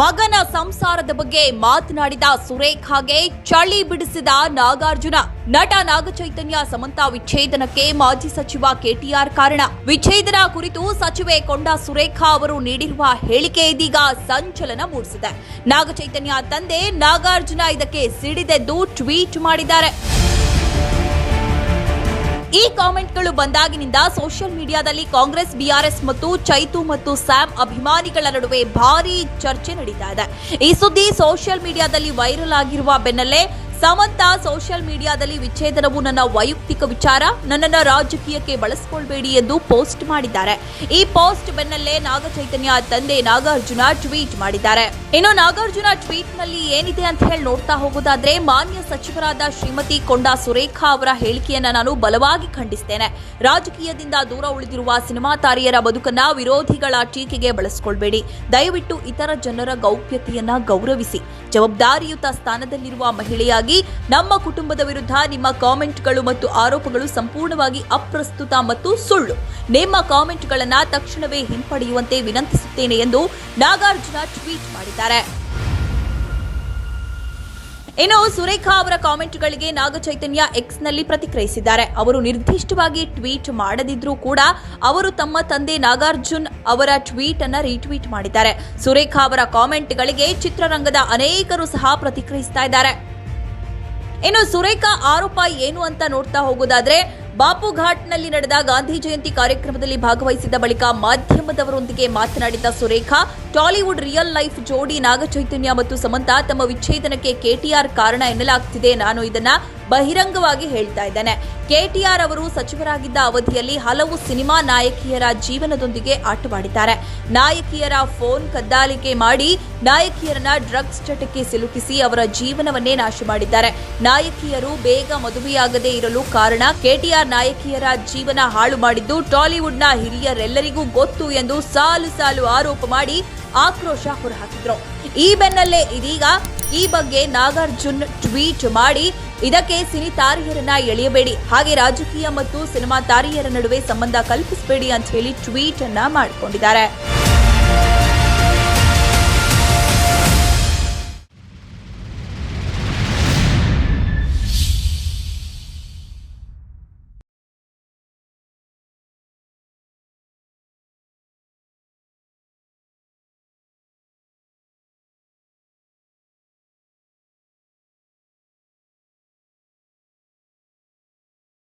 ಮಗನ ಸಂಸಾರದ ಬಗ್ಗೆ ಮಾತನಾಡಿದ ಸುರೇಖಾಗೆ ಚಳಿ ಬಿಡಿಸಿದ ನಾಗಾರ್ಜುನ. ನಟ ನಾಗಚೈತನ್ಯ ಸಮಂತ ವಿಚ್ಛೇದನಕ್ಕೆ ಮಾಜಿ ಸಚಿವ ಕೆಟಿಆರ್ ಕಾರಣ. ವಿಚ್ಛೇದನ ಕುರಿತು ಸಚಿವೆ ಕೊಂಡ ಸುರೇಖಾ ಅವರು ನೀಡಿರುವ ಹೇಳಿಕೆ ಇದೀಗ ಸಂಚಲನ ಮೂಡಿಸಿದೆ. ನಾಗಚೈತನ್ಯ ತಂದೆ ನಾಗಾರ್ಜುನ ಇದಕ್ಕೆ ಸಿಡಿದೆದ್ದು ಟ್ವೀಟ್ ಮಾಡಿದ್ದಾರೆ. ಈ ಕಾಮೆಂಟ್ಗಳು ಬಂದಾಗಿನಿಂದ ಸೋಷಿಯಲ್ ಮೀಡಿಯಾದಲ್ಲಿ ಕಾಂಗ್ರೆಸ್, ಬಿಆರ್ಎಸ್ ಮತ್ತು ಚೈತು ಮತ್ತು ಸ್ಯಾಮ್ ಅಭಿಮಾನಿಗಳ ನಡುವೆ ಭಾರೀ ಚರ್ಚೆ ನಡೀತಾ ಇದೆ. ಈ ಸುದ್ದಿ ಸೋಷಿಯಲ್ ಮೀಡಿಯಾದಲ್ಲಿ ವೈರಲ್ ಆಗಿರುವ ಬೆನ್ನಲ್ಲೇ ಸಮಂತ ಸೋಷಿಯಲ್ ಮೀಡಿಯಾದಲ್ಲಿ ವಿಚ್ಛೇದನವು ನನ್ನ ವೈಯಕ್ತಿಕ ವಿಚಾರ. ನನ್ನನ್ನು ರಾಜಕೀಯಕ್ಕೆ ಬಳಸಿಕೊಳ್ಬೇಡಿ ಎಂದು ಪೋಸ್ಟ್ ಮಾಡಿದ್ದಾರೆ. ಈ ಪೋಸ್ಟ್ ಬೆನ್ನಲ್ಲೇ ನಾಗಚೈತನ್ಯ ತಂದೆ ನಾಗಾರ್ಜುನ ಟ್ವೀಟ್ ಮಾಡಿದ್ದಾರೆ. ಇನ್ನು ನಾಗಾರ್ಜುನ ಟ್ವೀಟ್ನಲ್ಲಿ ಏನಿದೆ ಅಂತ ಹೇಳಿ ನೋಡ್ತಾ ಹೋಗೋದಾದ್ರೆ ಮಾನ್ಯ ಸಚಿವರಾದ ಶ್ರೀಮತಿ ಕೊಂಡಾ ಸುರೇಖಾ ಅವರ ಹೇಳಿಕೆಯನ್ನ ನಾನು ಬಲವಾಗಿ ಖಂಡಿಸ್ತೇನೆ. ರಾಜಕೀಯದಿಂದ ದೂರ ಉಳಿದಿರುವ ಸಿನಿಮಾ ತಾರೆಯರ ಬದುಕನ್ನ ವಿರೋಧಿಗಳ ಟೀಕೆಗೆ ಬಳಸಿಕೊಳ್ಬೇಡಿ. ದಯವಿಟ್ಟು ಇತರ ಜನರ ಗೌಪ್ಯತೆಯನ್ನ ಗೌರವಿಸಿ. ಜವಾಬ್ದಾರಿಯುತ ಸ್ಥಾನದಲ್ಲಿರುವ ಮಹಿಳೆಯಾಗಿ ನಮ್ಮ ಕುಟುಂಬದ ವಿರುದ್ಧ ನಿಮ್ಮ ಕಾಮೆಂಟ್ಗಳು ಮತ್ತು ಆರೋಪಗಳು ಸಂಪೂರ್ಣವಾಗಿ ಅಪ್ರಸ್ತುತ ಮತ್ತು ಸುಳ್ಳು. ನಿಮ್ಮ ಕಾಮೆಂಟ್ಗಳನ್ನು ತಕ್ಷಣವೇ ಹಿಂಪಡೆಯುವಂತೆ ವಿನಂತಿಸುತ್ತೇನೆ ಎಂದು ನಾಗಾರ್ಜುನ ಟ್ವೀಟ್ ಮಾಡಿದ್ದಾರೆ. ಇನ್ನು ಸುರೇಖಾ ಅವರ ಕಾಮೆಂಟ್ಗಳಿಗೆ ನಾಗಚೈತನ್ಯ ಎಕ್ಸ್ನಲ್ಲಿ ಪ್ರತಿಕ್ರಿಯಿಸಿದ್ದಾರೆ. ಅವರು ನಿರ್ದಿಷ್ಟವಾಗಿ ಟ್ವೀಟ್ ಮಾಡದಿದ್ರೂ ಕೂಡ ಅವರು ತಮ್ಮ ತಂದೆ ನಾಗಾರ್ಜುನ್ ಅವರ ಟ್ವೀಟ್ ಅನ್ನ ರೀಟ್ವೀಟ್ ಮಾಡಿದ್ದಾರೆ. ಸುರೇಖಾ ಅವರ ಕಾಮೆಂಟ್ಗಳಿಗೆ ಚಿತ್ರರಂಗದ ಅನೇಕರು ಸಹ ಪ್ರತಿಕ್ರಿಯಿಸ್ತಾ ಇದ್ದಾರೆ. ಇನ್ನು ಸುರೇಖಾ ಆರೋಪ ಏನು ಅಂತ ನೋಡ್ತಾ ಹೋಗೋದಾದ್ರೆ ಬಾಪು ಘಾಟ್ನಲ್ಲಿ ನಡೆದ ಗಾಂಧಿ ಜಯಂತಿ ಕಾರ್ಯಕ್ರಮದಲ್ಲಿ ಭಾಗವಹಿಸಿದ ಬಳಿಕ ಮಾಧ್ಯಮದವರೊಂದಿಗೆ ಮಾತನಾಡಿದ ಸುರೇಖಾ, ಟಾಲಿವುಡ್ ರಿಯಲ್ ಲೈಫ್ ಜೋಡಿ ನಾಗಚೈತನ್ಯ ಮತ್ತು ಸಮಂತ ತಮ್ಮ ವಿಚ್ಛೇದನಕ್ಕೆ ಕೆಟಿಆರ್ ಕಾರಣ ಎನ್ನಲಾಗ್ತಿದೆ. ನಾನು ಇದನ್ನ ಬಹಿರಂಗವಾಗಿ ಹೇಳ್ತಾ ಇದ್ದಾನೆ. ಕೆಟಿಆರ್ ಅವರು ಸಚಿವರಾಗಿದ್ದ ಅವಧಿಯಲ್ಲಿ ಹಲವು ಸಿನಿಮಾ ನಾಯಕಿಯರ ಜೀವನದೊಂದಿಗೆ ಆಟವಾಡಿದ್ದಾರೆ. ನಾಯಕಿಯರ ಫೋನ್ ಕದ್ದಾಲಿಕೆ ಮಾಡಿ ನಾಯಕಿಯರನ್ನ ಡ್ರಗ್ಸ್ ಚಟಕ್ಕೆ ಸಿಲುಕಿಸಿ ಅವರ ಜೀವನವನ್ನೇ ನಾಶ ಮಾಡಿದ್ದಾರೆ. ನಾಯಕಿಯರು ಬೇಗ ಮದುವೆಯಾಗದೇ ಇರಲು ಕಾರಣ ಕೆಟಿಆರ್ ನಾಯಕಿಯರ ಜೀವನ ಹಾಳು ಮಾಡಿದ್ದು ಟಾಲಿವುಡ್ನ ಹಿರಿಯರೆಲ್ಲರಿಗೂ ಗೊತ್ತು ಎಂದು ಸಾಲು ಸಾಲು ಆರೋಪ ಮಾಡಿ ಆಕ್ರೋಶ ಹೊರಹಾಕಿದ್ರು. ಈ ಬೆನ್ನಲ್ಲೇ ಇದೀಗ ಈ ಬಗ್ಗೆ ನಾಗಾರ್ಜುನ್ ಟ್ವೀಟ್ ಮಾಡಿ, ಇದಕ್ಕೆ ಸಿನಿ ತಾರೆಯರನ್ನ ಎಳೆಯಬೇಡಿ, ಹಾಗೆ ರಾಜಕೀಯ ಮತ್ತು ಸಿನಿಮಾ ತಾರೆಯರ ನಡುವೆ ಸಂಬಂಧ ಕಲ್ಪಿಸಬೇಡಿ ಅಂತ ಹೇಳಿ ಟ್ವೀಟ್ ಅನ್ನ ಮಾಡಿಕೊಂಡಿದ್ದಾರೆ.